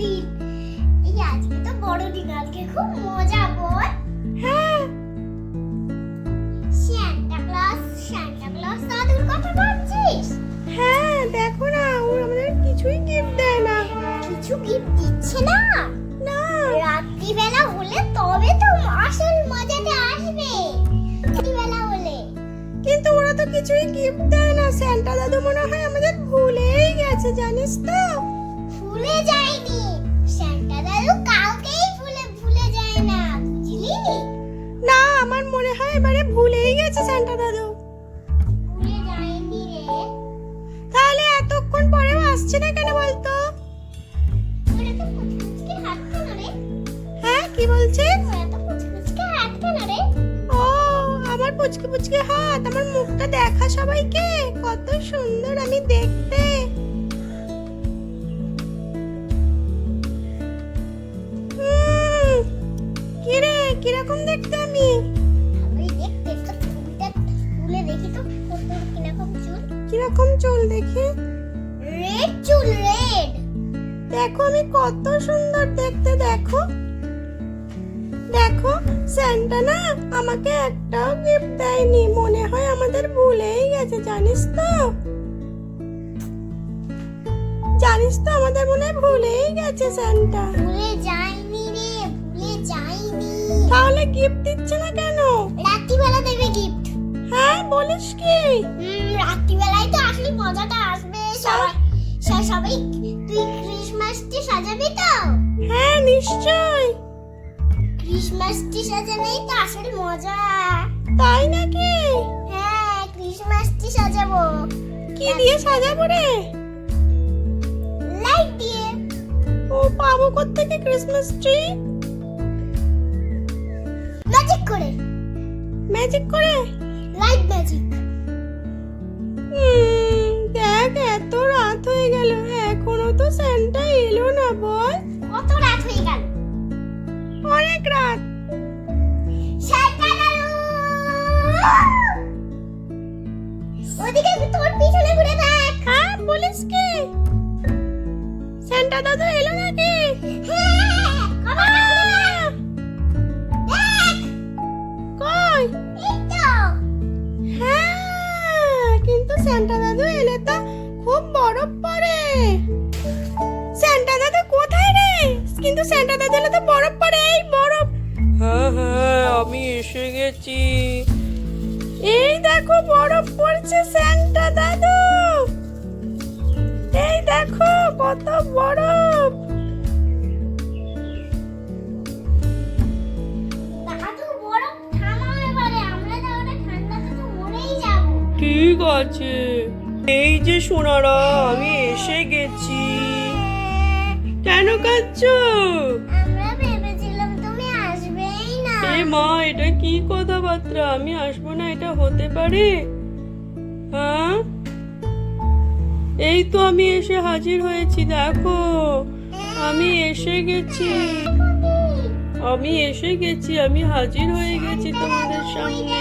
বড়দিন এই আজকে তো আজকে খুব মজা বল। হ্যাঁ। সান্টা ক্লজ সান্টা ক্লজ দাদুর কথা ভাবছিস? হ্যাঁ দেখো না ও আমাদের কিছুই গিফট দেয় না। কিছু গিফট দিচ্ছে না? না। রাত্রিবেলা হলে তবে তো আসল মজাটা আসবে। রাত্রিবেলা হলে। কিন্তু ওরা তো কিছুই গিফট দেয় না। স্যান্টা দাদু মনে হয় আমাদের ভুলেই গেছে জানিস তো? ভুলে যায়নি মনে হয় এবারে ভুলেই গেছে স্যান্টা দাদু। ভুলে যায়নি রে। তাহলে এতক্ষণ পরেও আসছে না কেন বলতো? হ্যাঁ কি রে। ও আমার পুচকে পুচকে হাত আমার মুখটা দেখা সবাইকে কত সুন্দর আমি দেখতে। উম, কি রে কীরকম দেখতে আমি? দেখি তো কীরকম চুল কীরকম চুল দেখি? রেড চুল রেড দেখো আমি কত সুন্দর দেখতে দেখো। দেখো স্যান্টা না আমাকে একটাও গিফট দেয়নি। মনে হয় আমাদের ভুলেই গেছে জানিস তো? জানিস তো আমাদের মনে হয় ভুলেই গেছে স্যান্টা। ভুলে যায়নি রে ভুলে যায়নি তাহলে গিফট দিচ্ছে না কেন? রাত্রিবেলা দেবে গিফট বলিস কি? রাত্রিবেলায় তো আসলে মজাটা আসবে। সবাই সবাই তুই ক্রিসমাস ট্রি সাজাবি তো? হ্যাঁ নিশ্চয়। ক্রিসমাস ট্রি সাজানোই তো আসল মজা। তাই নাকি? হ্যাঁ ক্রিসমাস ট্রি সাজাবো। কি দিয়ে সাজাবো রে? লাইট দিয়ে। ও পাবো কোত্থেকে ক্রিসমাস ট্রি? ম্যাজিক করে। ম্যাজিক করে? লাইট ম্যাজিক দেখ এত রাত হয়ে গেল। এখনও তো স্যান্টা এলো না বল। কত রাত হয়ে গেল? অনেক রাত। ওদিকে তোর পিছনে ঘুরে দেখ। হ্যাঁ বলিস কি? স্যান্টা দাদু এলো নাকি? বরফ পড়ে। স্যান্টা দাদু কোথায় রে? কিন্তু স্যান্টা দাদু তো বরফ পড়ে এই বরফ। হ্যাঁ হ্যাঁ আমি এসে গেছি। এই দেখো বরফ পড়ছে স্যান্টা দাদু এই দেখো কত বরফ। ঠিক আছে। এই যে সোনারা আমি এসে গেছি। কেন কাচ্ছ মা এটা কি কথাবার্তা? আমি আসব না এটা হতে পারে? হ্যাঁ? এই তো আমি এসে হাজির হয়েছি দেখো। আমি এসে গেছি। আমি এসে গেছি আমি হাজির হয়ে গেছি তোমাদের সামনে।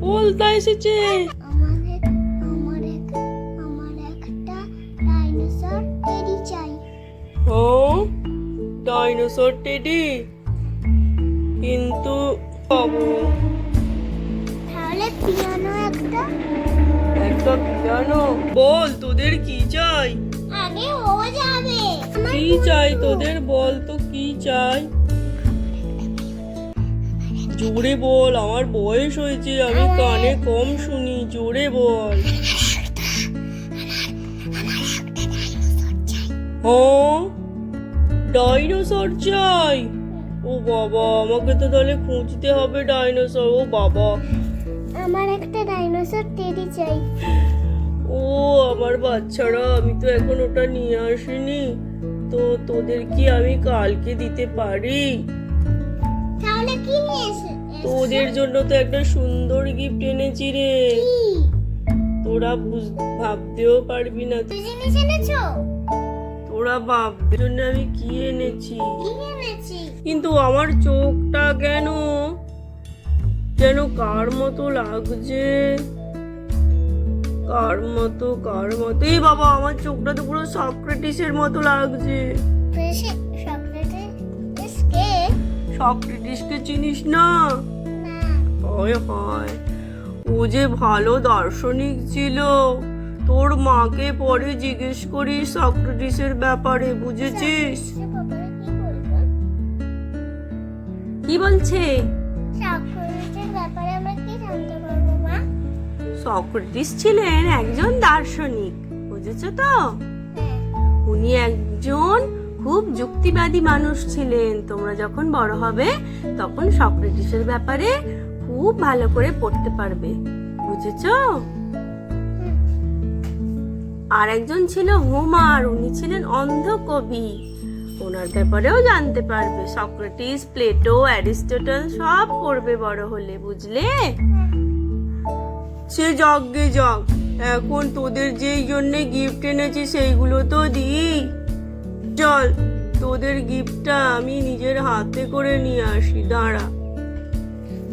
বলতা এসেছে। ডাইনোসর টেডি কিন্তু তাহলে পিয়ানো একটা? একটা পিয়ানো? বল তোদের কি চাই? আগে ও যাবে। কি চাই তোদের? বল তো কি চাই? জোরে বল আমার বয়স হয়েছে আমি কানে কম শুনি জোরে বল। হ্যাঁ? ডাইনোসর চাই। ও বাবা আমাকে তো তাহলে খুঁজতে হবে ডাইনোসর ও বাবা। আমার একটা ডাইনোসর টেডি চাই। ও আমার বাচ্চারা আমি তো এখন ওটা নিয়ে আসিনি। তো তোদের কি আমি কালকে দিতে পারি? তাহলে কি নিয়ে এসে তোদের জন্য তো একটা সুন্দর গিফট এনেছি রে। তোরা বুঝ- ভাবতেও পারবি না। তুই জিনিস এনেছো? তোরা ভাববে জন্য আমি কি এনেছি? কিন্তু আমার চোখটা কেন? যেন কার মতো লাগছে? কার মতো কার মতো? এই বাবা আমার চোখটা তো পুরো সক্রেটিসের মতো লাগছে। সক্রেটিস সক্রেটিসকে চিনিস না? না। হয় হয়। ও যে ভালো দার্শনিক ছিল। তোর মাকে পরে জিজ্ঞেস করিস সক্রেটিসের ব্যাপারে বুঝেছিস? কি বলছে? সক্রেটিসের ব্যাপারে আমরা কি জানতে পারব মা? সক্রেটিস ছিলেন একজন দার্শনিক বুঝেছ তো? হ্যাঁ। উনি একজন খুব যুক্তিবাদী মানুষ ছিলেন। তোমরা যখন বড় হবে তখন সক্রেটিসের ব্যাপারে খুব ভালো করে পড়তে পারবে বুঝেছ? আর একজন ছিল হোমার উনি ছিলেন অন্ধ কবি ওনার ব্যাপারেও জানতে পারবে। সক্রেটিস প্লেটো অ্যারিস্টটল সব পড়বে বড় হলে বুঝলে? সে যজ্ঞে যাক এখন তোদের যেই জন্য গিফট এনেছি সেইগুলো তো দিই। চল তোদের গিফটটা আমি নিজের হাতে করে নিয়ে আসি দাঁড়া।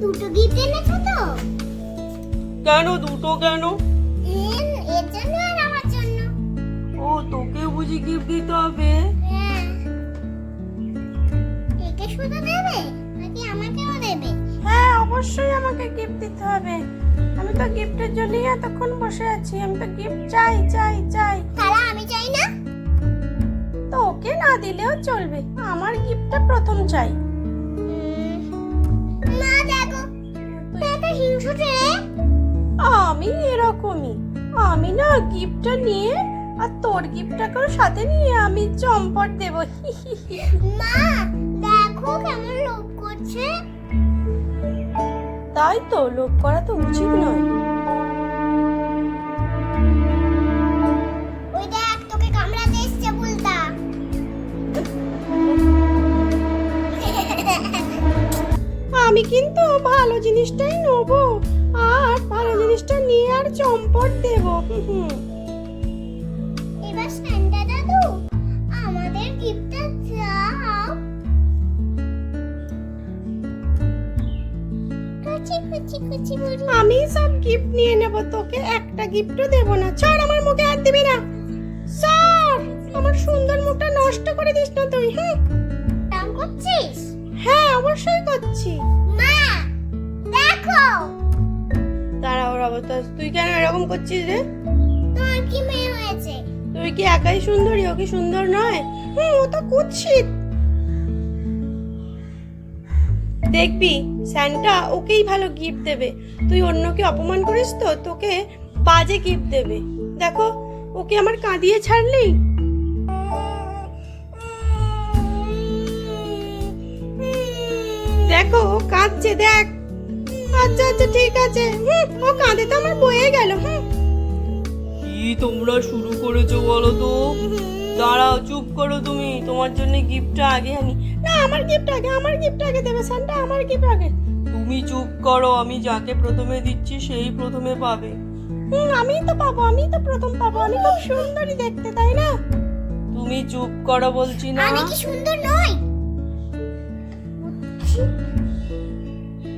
দুটো গিফট এনেছো তো? কেন দুটো কেন? তোকে বুঝি গিফট দিতে হবে? হ্যাঁ। একে শুধু দেবে নাকি আমাকেও দেবে? হ্যাঁ অবশ্যই আমাকে গিফট দিতে হবে। আমি তো গিফটের জন্যই এতক্ষণ বসে আছি। আমি তো গিফট চাই চাই চাই। তাহলে আমি চাই না। তো ওকে না দিলেও চলবে। আমার গিফটটা প্রথম চাই। না দেখো এটা হিংসুটে। আমি এরকমই। আমি না গিফটটা নিয়ে আর তোর গিফটটাকেও সাথে নিয়ে আমি চম্পট দেব। মা দেখো কেমন লোভ করছে। তাই তো লোভ করা তো উচিত নয়। আমি কিন্তু ভালো জিনিসটাই নেব আর ভালো জিনিসটা নিয়ে আর চম্পট দেব। হুম আমি সব গিফট নিয়ে নেব তোকে একটা গিফটও দেব না। ছাড় আমার মুখে হাত দিবি না। স্যার আমার সুন্দর মুখটা নষ্ট করে দিস না তুই হুম? টাম করছিস? হ্যাঁ অবশ্যই করছি। মা দেখো। দাঁড়া ওর অবস্থা। তুই কেন এরকম করছিস রে? তোমার কি মেয়ে হয়েছে? তুই কি একাই সুন্দরী? ও কি সুন্দর নয়? হুম ও তো কুৎসিত। দেখবি, স্যান্টা ওকেই ভালো গিফট দেবে। তুই অন্যকে অপমান করিস তো, তোকে বাজে গিফট দেবে। দেখো, ওকে আমার কাঁদিয়ে ছাড়লি? দেখো, ও কাঁদছে, দেখ। আচ্ছা আচ্ছা ঠিক আছে। হুম, ও কাঁদে তো, আমার বয়ে গেল, হুম। কি তোমরা শুরু করেছ বলো তো? দাঁড়াও, চুপ করো তুমি। তোমার জন্য গিফটটা আগে আনি আমার গিফট আগে আমার গিফট আগে দেবে সানটা আমার গিফট আগে। তুমি চুপ করো আমি যাকে প্রথমে দিচ্ছি সেই প্রথমে পাবে। হুম আমিই তো পাবো আমিই তো প্রথম পাবো আমি খুব সুন্দরী দেখতে তাই না? তুমি চুপ করো বলছি না। আমি কি সুন্দর নই?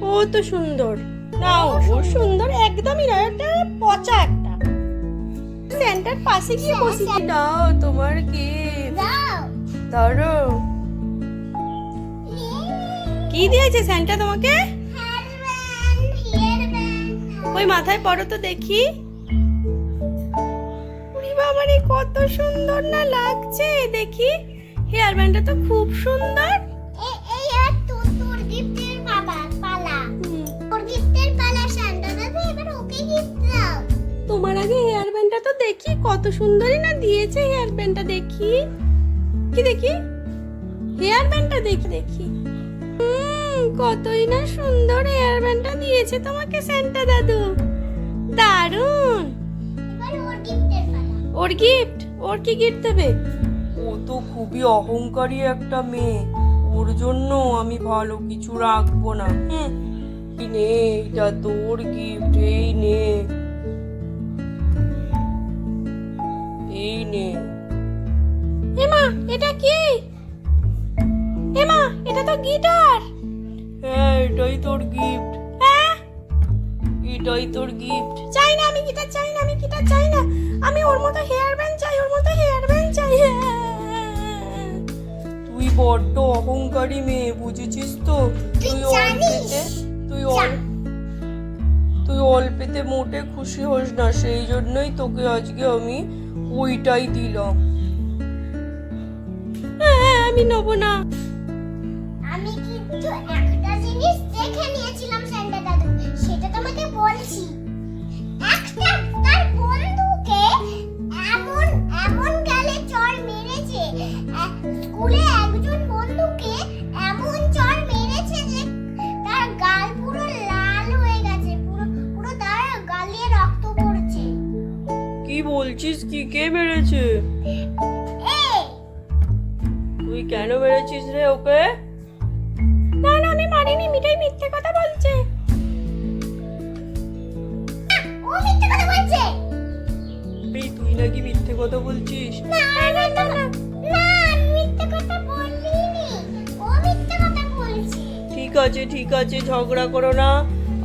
ও তো সুন্দর। না ও সুন্দর একদমই নয় একটা পচা একটা। সেন্টার পাশে গিয়ে বসি দাও তোমার গিফট দাও। ধরো। কি দিয়েছে স্যান্টা তোমাকে? ওই মাথায় পড়ো তো দেখি। বাবারে কত সুন্দর না লাগছে। দেখি হেয়ার ব্যান্ডটা তো খুব সুন্দর। তোমার আগে হেয়ার ব্যান্ডটা তো দেখি কত সুন্দরই না দিয়েছে হেয়ার ব্যান্ডটা দেখি। কি দেখি? হেয়ার ব্যান্ডটা দেখি দেখি। কতই না সুন্দর হেয়ার ব্যান্ডটা দিয়েছে তোমাকে সেন্টা দাদু। দারুণ ওর গিফট ওর কি গিফট দেবে? ও তো খুবই অহংকারী একটা মেয়ে। ওর জন্য আমি ভালো কিছু রাখব না। এই নে এটা তোর গিফট এই নে। এই নে। এমা এটা কি? এমা এটা তো গিটার হ্যাঁ এটাই তোর গিফট হ্যাঁ? এটাই তোর গিফট চাই না আমি গিটার চাই না আমি গিটার চাই না। আমি ওর মতো হেয়ার ব্যান্ড চাই ওর মতো হেয়ার ব্যান্ড চাই। তুই বড্ড অহংকারী মেয়ে বুঝেছিস তো? তুই অল্পেতে তুই তুই অল্পেতে মোটে খুশি হোস না সেই জন্যই তোকে আজকে আমি ওইটাই দিলাম। হ্যাঁ, আমি নেব না। আমি কিন্তু একটা জিনিস দেখে নিয়েছিলাম স্যান্টা দাদু সেটা তোমাকে বলছি। একটা তার বন্ধুকে এমন এমন গালে চড় মেরেছে স্কুলে একজন বন্ধুকে এমন চড় মেরেছে যে তার গাল পুরো লাল হয়ে গেছে পুরো পুরো তার গালে রক্ত পড়ছে। কি বলছিস? কি কে মেরেছে? তুই কেন মেরেছিস রে ওকে? মিথ্যে কথা বলছে। ও মিথ্যে কথা বলছে। তুই নাকি মিথ্যে কথা বলছিস? না না না না না মিথ্যে কথা বলিনি। ও মিথ্যে কথা বলছে। ঠিক আছে ঠিক আছে ঝগড়া করো না।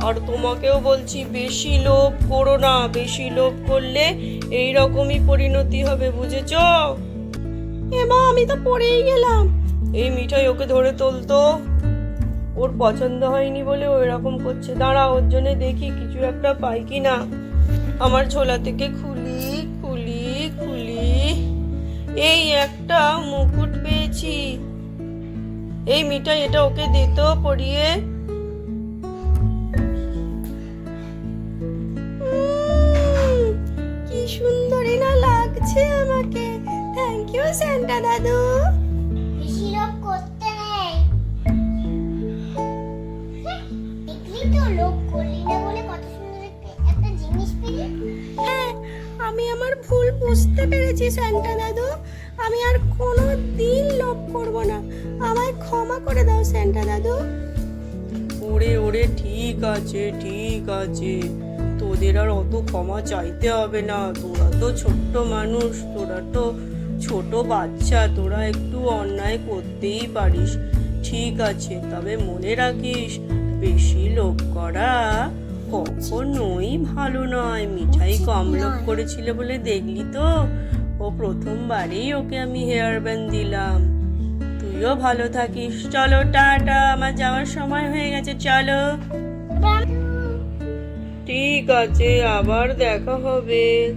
আর তোমাকেও বলছি বেশি লোভ করো না। বেশি লোভ করলে এই রকমই পরিণতি হবে বুঝেছ? এ মা আমি তো পড়েই গেলাম। এই মিঠাই ওকে ধরে তুলতো। ওর পছন্দ হয়নি বলে ও এরকম করছে। দাঁড়া, ওর জন্য দেখি কিছু একটা পাই কি না আমার ঝোলা থেকে খুলি খুলি খুলি। এই একটা মুকুট পেয়েছি। এই মিঠাই এটা ওকে দিত পরিয়ে কি সুন্দরই না লাগছে আমাকে। থ্যাংক ইউ স্যান্টা দাদু। আমি আমার ভুল বুঝতে পেরেছি, স্যান্টা দাদু। আমি আর কোনো দিন লোভ করব না। আমায় ক্ষমা করে দাও, স্যান্টা দাদু। ওরে ওরে, ঠিক আছে ঠিক আছে। তোদের আর অত ক্ষমা চাইতে হবে না। তোরা তো ছোট্ট মানুষ, তোরা তো ছোট বাচ্চা, তোরা একটু অন্যায় করতেই পারিস। ঠিক আছে, তবে মনে রাখিস, বেশি লোভ করা কখনোই ভালো নয়। মিঠাই কম লোভ করেছিল বলে দেখলি তো? ও প্রথমবারেই ওকে আমি হেয়ার ব্যান্ড দিলাম। তুইও ভালো থাকিস। চলো, টাটা। আমার যাওয়ার সময় হয়ে গেছে, চলো। ঠিক আছে, আবার দেখা হবে।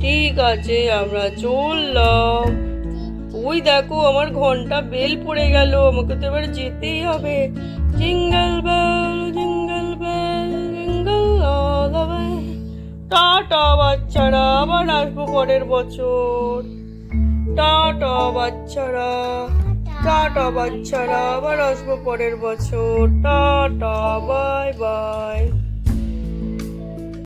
ঠিক আছে, আমরা চললাম। ওই দেখো, আমার ঘণ্টা বেল পড়ে গেল। আমাকে তো এবার যেতেই হবে। জিঙ্গল বেল টাটা বাচ্চারা আবার আসব পরের বছর। টাটা বাচ্চারা টাটা বাচ্চারা আবার আসব পরের বছর। টাটা বা